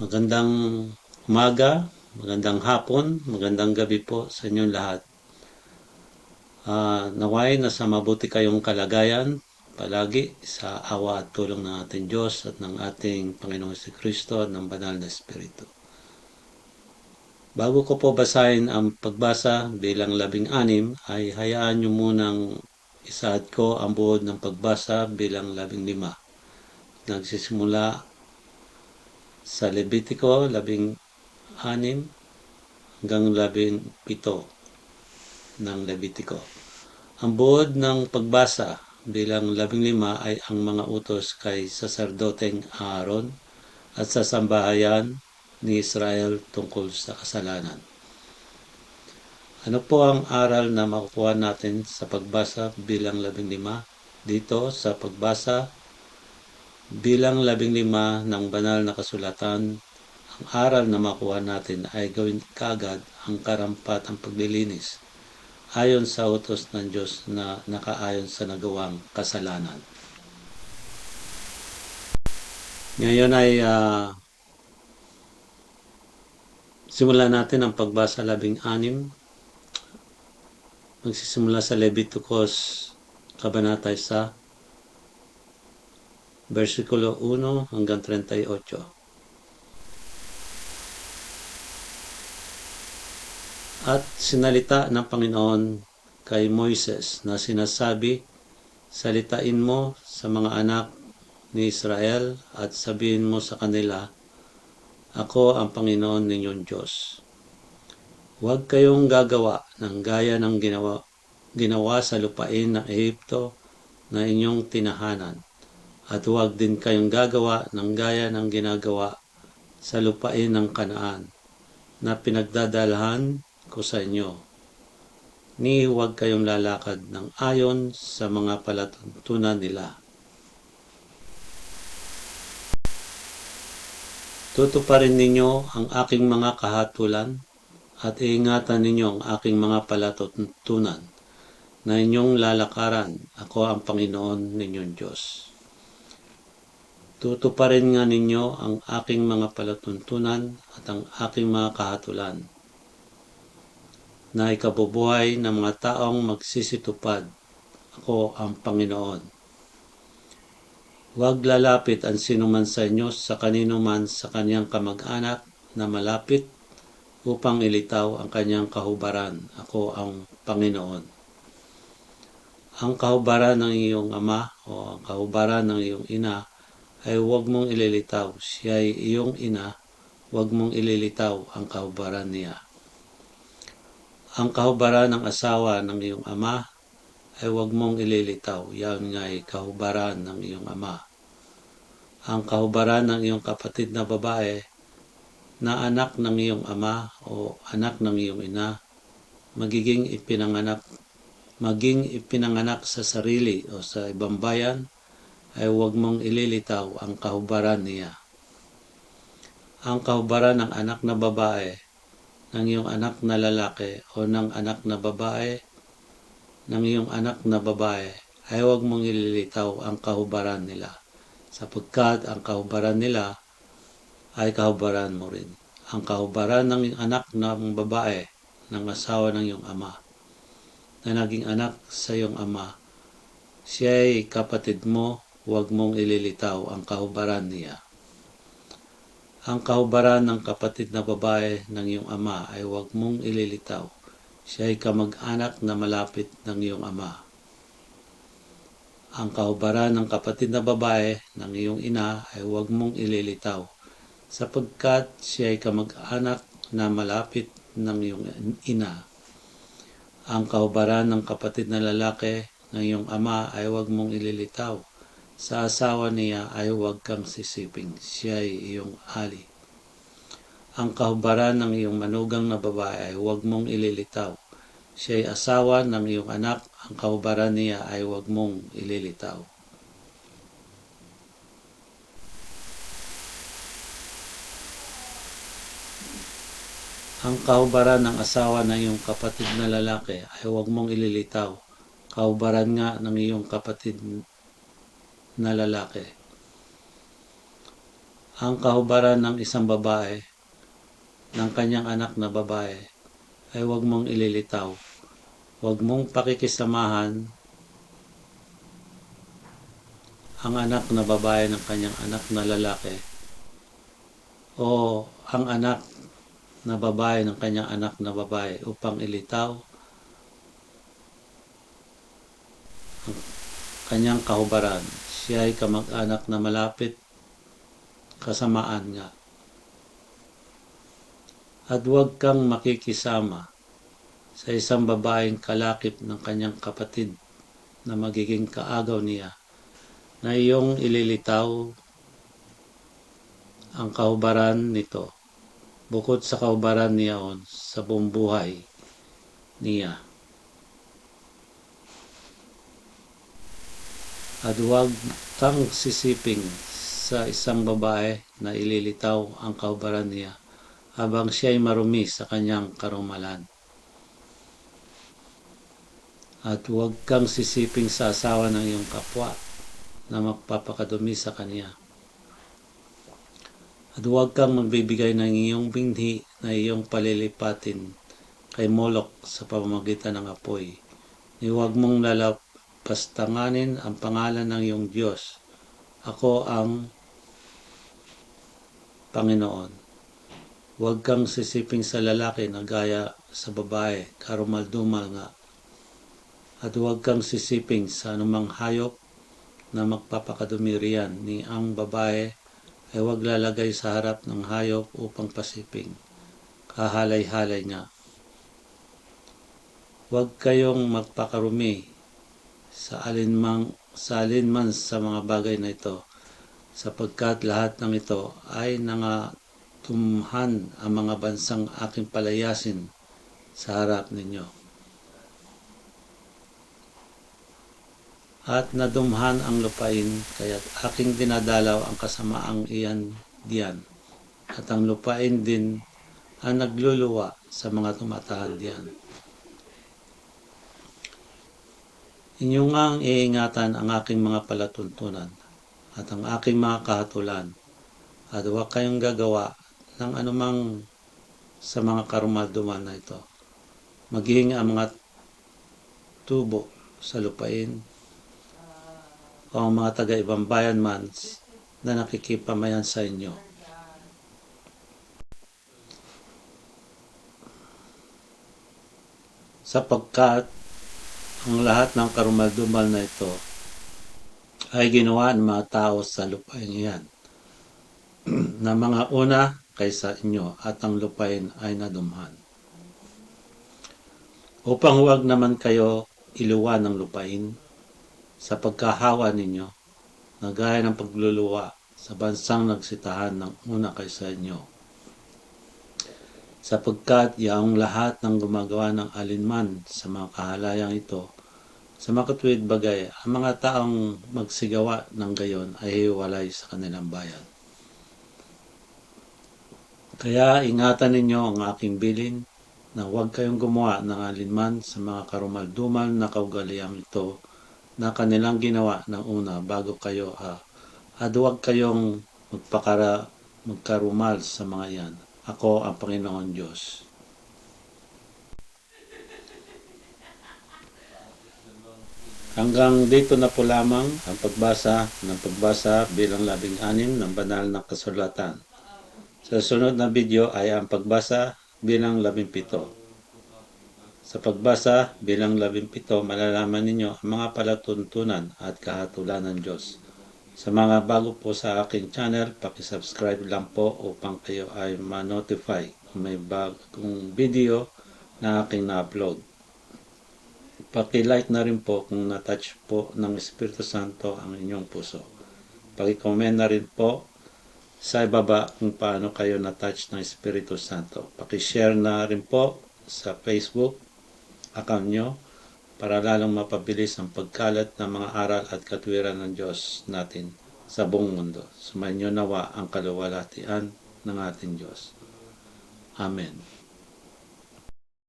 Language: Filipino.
Magandang umaga, magandang hapon, magandang gabi po sa inyong lahat. Ah, naway nasa mabuti kayong kalagayan palagi sa awa at tulong ng ating Diyos at ng ating Panginoong si Kristo at ng banal na Espiritu. Bago ko po basahin ang pagbasa bilang labing anim, ay hayaan nyo munang isaad ko ang buod ng pagbasa bilang labing lima. Nagsisimula sa labing anim hanggang labing pito ng Levitico. Ang buod ng pagbasa bilang labing lima ay ang mga utos kay saserdoteng Aaron at sa sambahayan ni Israel tungkol sa kasalanan. Ano po ang aral na makukuha natin sa pagbasa bilang labing lima? Dito sa pagbasa bilang labing lima ng banal na kasulatan, ang aral na makuha natin ay gawin kagad ang karampat ang paglilinis ayon sa utos ng Diyos na nakaayon sa nagawang kasalanan. Ngayon ay uh, simulan natin ang pagbasa labing anim. Magsisimula sa Leviticus Kabanata sa versikulo 1 hanggang 38. At sinalita ng Panginoon kay Moises na sinasabi, Salitain mo sa mga anak ni Israel at sabihin mo sa kanila, Ako ang Panginoon ninyong Diyos. Huwag kayong gagawa ng gaya ng ginawa, ginawa sa lupain ng Ehipto na inyong tinahanan. At huwag din kayong gagawa ng gaya ng ginagawa sa lupain ng Kanaan na pinagdadalahan ko sa inyo. Ni huwag kayong lalakad ng ayon sa mga palatuntunan nila. Tutuparin ninyo ang aking mga kahatulan at iingatan ninyo ang aking mga palatuntunan na inyong lalakaran. Ako ang Panginoon ninyong Diyos. Tutuparin nga ninyo ang aking mga palatuntunan at ang aking mga kahatulan na ikabubuhay ng mga taong magsisitupad. Ako ang Panginoon. Huwag lalapit ang sinuman sa inyo sa kanino man sa kanyang kamag-anak na malapit upang ilitaw ang kanyang kahubaran. Ako ang Panginoon. Ang kahubaran ng iyong ama o ang kahubaran ng iyong ina ay huwag mong ililitaw. Siya ay iyong ina, huwag mong ililitaw ang kahubaran niya. Ang kahubaran ng asawa ng iyong ama ay huwag mong ililitaw. Yan nga ay kahubaran ng iyong ama. Ang kahubaran ng iyong kapatid na babae na anak ng iyong ama o anak ng iyong ina magiging ipinanganak maging ipinanganak sa sarili o sa ibang bayan ay huwag mong ililitaw ang kahubaran niya. Ang kahubaran ng anak na babae ng iyong anak na lalaki o ng anak na babae ng iyong anak na babae ay huwag mong ililitaw ang kahubaran nila sapagkat ang kahubaran nila ay kahubaran mo rin. Ang kahubaran ng anak ng babae ng asawa ng iyong ama na naging anak sa iyong ama, siya ay kapatid mo, huwag mong ililitaw ang kahubaran niya. Ang kahubaran ng kapatid na babae ng iyong ama ay huwag mong ililitaw. Siya ay kamag-anak na malapit ng iyong ama. Ang kahubaran ng kapatid na babae ng iyong ina ay huwag mong ililitaw, sapagkat siya ay kamag-anak na malapit ng iyong ina. Ang kahubaran ng kapatid na lalaki ng iyong ama ay huwag mong ililitaw, sa asawa niya ay huwag kang sisiping, siya ay iyong ali. Ang kahubaran ng iyong manugang na babae ay huwag mong ililitaw. Siya ay asawa ng iyong anak, ang kahubaran niya ay huwag mong ililitaw. Ang kahubaran ng asawa ng iyong kapatid na lalaki ay huwag mong ililitaw. Kahubaran nga ng iyong kapatid na lalaki. ang kahubaran ng isang babae, ng kanyang anak na babae, ay huwag mong ililitaw. Huwag mong pakikisamahan ang anak na babae ng kanyang anak na lalaki o ang anak na babae ng kanyang anak na babae upang ilitaw kanyang kahubaran. Siya ay kamag-anak na malapit kasamaan nga. At huwag kang makikisama sa isang babaeng kalakip ng kanyang kapatid na magiging kaagaw niya na iyong ililitaw ang kahubaran nito bukod sa kahubaran niyaon sa buong buhay niya. At huwag kang sisiping sa isang babae na ililitaw ang kahubaran niya habang siya ay marumi sa kanyang karumalan. At huwag kang sisiping sa asawa ng iyong kapwa na magpapakadumi sa kanya. At huwag kang magbibigay ng iyong binhi na iyong palilipatin kay Molok sa pamamagitan ng apoy. Ni huwag mong lalapastanganin ang pangalan ng iyong Diyos. Ako ang Panginoon. Huwag kang sisiping sa lalaki na gaya sa babae, karumaldumal nga. At huwag kang sisiping sa anumang hayop na magpapakadumi riyan ni ang babae ay huwag lalagay sa harap ng hayop upang pasiping. Kahalay-halay nga. Huwag kayong magpakarumi sa alinmang sa alinman sa mga bagay na ito sapagkat lahat ng ito ay nangatumhan ang mga bansang aking palayasin sa harap ninyo. At nadumhan ang lupain, kaya't aking dinadalaw ang kasamaang iyan diyan. At ang lupain din ang nagluluwa sa mga tumatahan diyan. Inyo nga ang iingatan ang aking mga palatuntunan at ang aking mga kahatulan at huwag kayong gagawa ng anumang sa mga karumalduman na ito. Maging ang mga tubo sa lupain o ang mga taga-ibang bayan man na nakikipamayan sa inyo. Sapagkat ang lahat ng karumaldumal na ito ay ginawa ng mga tao sa lupain iyan na mga una kaysa inyo at ang lupain ay nadumhan. Upang huwag naman kayo iluwa ng lupain sa pagkahawa ninyo na gaya ng pagluluwa sa bansang nagsitahan ng una kaysa inyo. Sapagkat yaong lahat ng gumagawa ng alinman sa mga kahalayang ito sa makatuwid bagay, ang mga taong magsigawa ng gayon ay hiwalay sa kanilang bayan. Kaya ingatan ninyo ang aking bilin na huwag kayong gumawa ng alinman sa mga karumaldumal na kaugaliang ito na kanilang ginawa ng una bago kayo ha. At huwag kayong magpakara, magkarumal sa mga yan. Ako ang Panginoon Diyos. Hanggang dito na po lamang ang pagbasa ng pagbasa bilang labing anim ng banal na kasulatan. Sa sunod na video ay ang pagbasa bilang labing pito. Sa pagbasa bilang labing pito, malalaman ninyo ang mga palatuntunan at kahatulan ng Diyos. Sa mga bago po sa aking channel, pakisubscribe lang po upang kayo ay ma-notify kung may bagong video na aking na-upload. Paki-like na rin po kung na-touch po ng Espiritu Santo ang inyong puso. Paki-comment na rin po sa ibaba kung paano kayo na-touch ng Espiritu Santo. Paki-share na rin po sa Facebook account nyo para lalong mapabilis ang pagkalat ng mga aral at katwiran ng Diyos natin sa buong mundo. Sumayin nyo nawa ang kaluwalhatian ng ating Diyos. Amen.